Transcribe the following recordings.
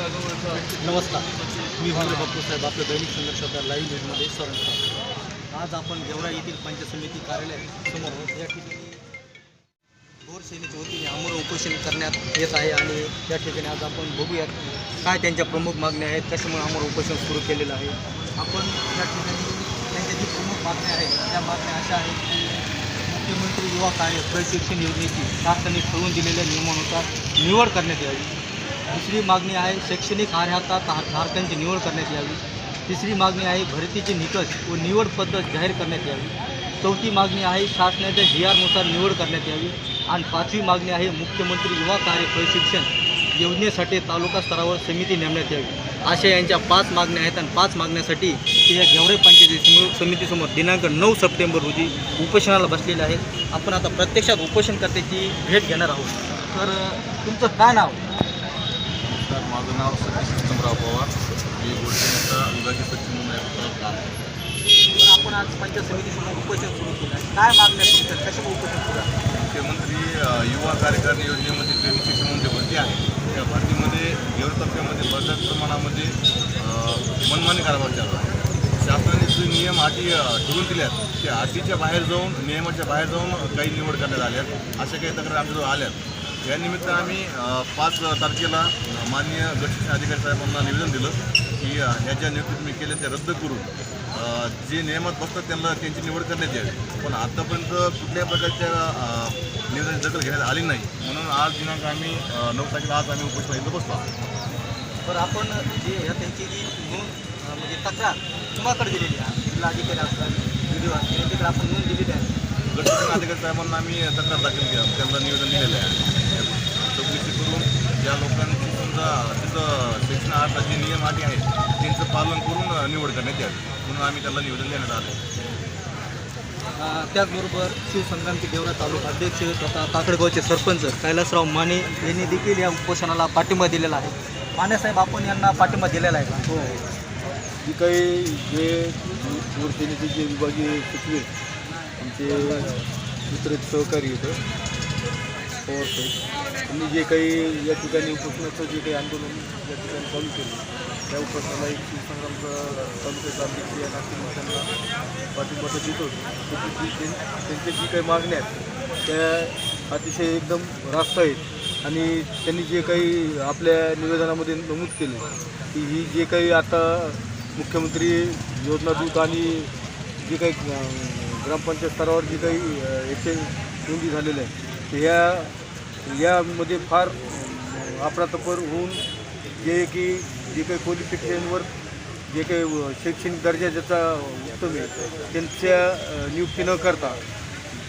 नमस्कार. मी भांगरे बापू साहेब आपल्या दैनिक संघर्षाच्या लाईव्ह न्यूजमध्ये स्वागत आज आपण गेवरा येथील पंचायत समिती कार्यालय समोर या ठिकाणी बोर सेनेच्या वतीने आमरण उपोषण करण्यात येत आहे आणि या ठिकाणी आज आपण बघूयात काय त्यांच्या प्रमुख मागण्या आहेत कशामुळे आमरण उपोषण सुरू केलेलं आहे. आपण या ठिकाणी त्यांच्या जी प्रमुख मागण्या आहेत त्या मागण्या अशा आहेत की मुख्यमंत्री युवा कार्य प्रशिक्षण योजनेची शासनाने ठरवून दिलेल्या नियमानुसार निवड करण्यात यावी. दुसरी मागणी आहे शैक्षणिक अर्हता धा- धारकांची निवड करण्यात यावी. तिसरी मागणी आहे भरतीचे निकष व निवड पद्धत जाहीर करण्यात यावी. चौथी मागणी आहे शासनाच्या जी आरनुसार निवड करण्यात यावी. आणि पाचवी मागणी आहे मुख्यमंत्री युवा कार्य प्रशिक्षण योजनेसाठी तालुका स्तरावर समिती नेमण्यात यावी. अशा यांच्या पाच मागण्या आहेत आणि पाच मागण्यासाठी ते या गेवरे पंचायती समितीसमोर दिनांक नऊ सप्टेंबर रोजी उपोषणाला बसलेले आहेत. आपण आता प्रत्यक्षात उपोषणकर्त्याची भेट घेणार आहोत. तर तुमचं काय नाव? माझं नाव सतीश उत्तमराव पवार. मी गोडसेनेचा विभागीय सचिव म्हणून. तर आपण आज पंचायत समितीसमोर उपोषण सुरू केलं आहे. काय मागण्या तुमच्या कशामुळे उपोषण सुरू आहे? मुख्यमंत्री युवा कार्यकारिणी योजनेमध्ये ट्रेनिंग शिक्षण म्हणून जे भरती आहे त्या भरतीमध्ये गेवरा तालुक्यामध्ये बऱ्याच प्रमाणामध्ये मनमानी कारभार चालू आहे. शासनाने जे नियम अटी अ, ठरवून दिल्या आहेत त्या अटीच्या बाहेर जाऊन नियमाच्या बाहेर जाऊन काही निवड करण्यात आल्यात. अशा काही तक्रारी आमच्याजवळ आल्यात. या निमित्तानं आम्ही पाच तारखेला माननीय गट अधिकारी साहेबांना निवेदन दिलं की ह्या ज्या नियुक्ती तुम्ही केल्या त्या रद्द करून जे नियमात बसतात त्यांना त्यांची निवड करण्यात यावी. पण आतापर्यंत कुठल्याही प्रकारच्या निवेदनाची दखल घेण्यात आली नाही. म्हणून आज दिनांक आम्ही नऊ तारखेला आज आम्ही उपोषणा इथं बसलो. तर आपण जे या त्यांची जी नोंद म्हणजे तक्रार कुणाकडे दिलेली आहे जिल्हा अधिकारी असतात व्हिडिओ असतात त्यांच्याकडे आपण नोंद दिलेली आहे. गट शिक्षण अधिकारी साहेबांना आम्ही तक्रार दाखल केली त्यांना निवेदन दिलेलं आहे. करून ज्या लोकांची समजा तिथं शिक्षण अर्थाचे नियम अटी आहेत त्यांचं पालन करून निवड करण्यात यावी. म्हणून आम्ही त्यांना निवेदन देण्यात आलं त्याचबरोबर शिवसंग्रामचे गेवरा तालुका अध्यक्ष तथा काकडगावचे सरपंच कैलासराव माने यांनी देखील या उपोषणाला पाठिंबा दिलेला आहे. माने साहेब आपण यांना पाठिंबा दिलेला आहे का? हो जी काही जे शिवसेनेचे जे विभागीय सचिव आमचे मित्र सहकारी येतं पवार साहेब त्यांनी जे काही या ठिकाणी उपोषणाचं जे काही आंदोलन या ठिकाणी चालू केलं त्या उपोषणाला एक शिवसंग्रामचा तालुक्याचा अध्यक्ष या नाशिक त्यांना पाठिंबा देतो त्यांची जी त्यांच्या जी काही मागण्या आहेत त्या अतिशय एकदम रास्त आहेत. आणि त्यांनी जे काही आपल्या निवेदनामध्ये नमूद केलं की ही जे काही आता मुख्यमंत्री योजना दूत आणि जे काही ग्रामपंचायत स्तरावर जे काही एक्सचेंज नोंदी झालेल्या आहेत ह्या यामध्ये फार अं, अफरातफर होऊन जे की जे काही क्वालिफिकेशनवर जे काही शैक्षणिक दर्जा ज्याचा उत्तम आहे त्यांच्या नियुक्ती न करता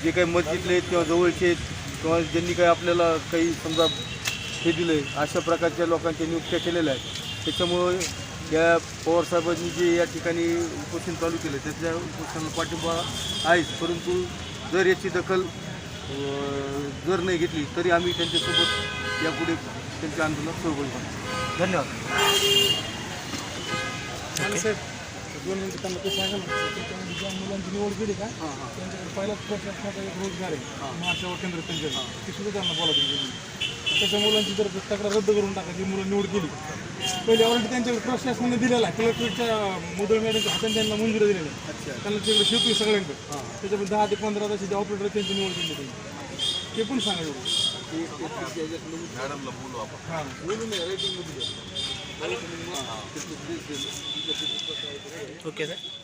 जे काही मस्जिदले आहेत किंवा जवळचे आहेत किंवा ज्यांनी काही आपल्याला काही समजा हे दिलं आहे अशा प्रकारच्या लोकांच्या नियुक्त्या केलेल्या आहेत. त्याच्यामुळं या पवारसाहेबांनी जे या ठिकाणी उपोषण चालू केलं त्याच्या उपोषणाला पाठिंबा आहेच परंतु जर याची दखल जर नाही घेतली तरी आम्ही त्यांच्यासोबत यापुढे त्यांच्या आंदोलनात सहभागी होणार धन्यवाद. दोन मिनिटं त्यांना ते सांगा ना. त्याच्यामध्ये ज्या मुलांची निवड केली का त्यांच्याकडे पहिलाच प्रशासनाचा एक रोजगार आहे. महासेवा केंद्र त्यांच्या ते सुद्धा त्यांना बोला तुम्ही त्याच्या मुलांची जर तक्रार रद्द करून टाका जी मुलं निवड केली पहिले ऑलरेडी त्यांच्याकडे प्रशासनाने दिलेला आहे. कलेक्टरच्या मुदळ मॅडमच्या हाताने त्यांना मंजुरी दिलेल्या आहे. त्यांना तिकडे शेवटी सगळ्यांकडे. त्याच्यामध्ये दहा ते पंधरा तासाचे जे ऑपरेटर त्यांची निवड केली त्यांनी. ते पण सांगा एवढं. मॅडमला बोलू आपण. बोलून रेटिंगमध्ये ओके सर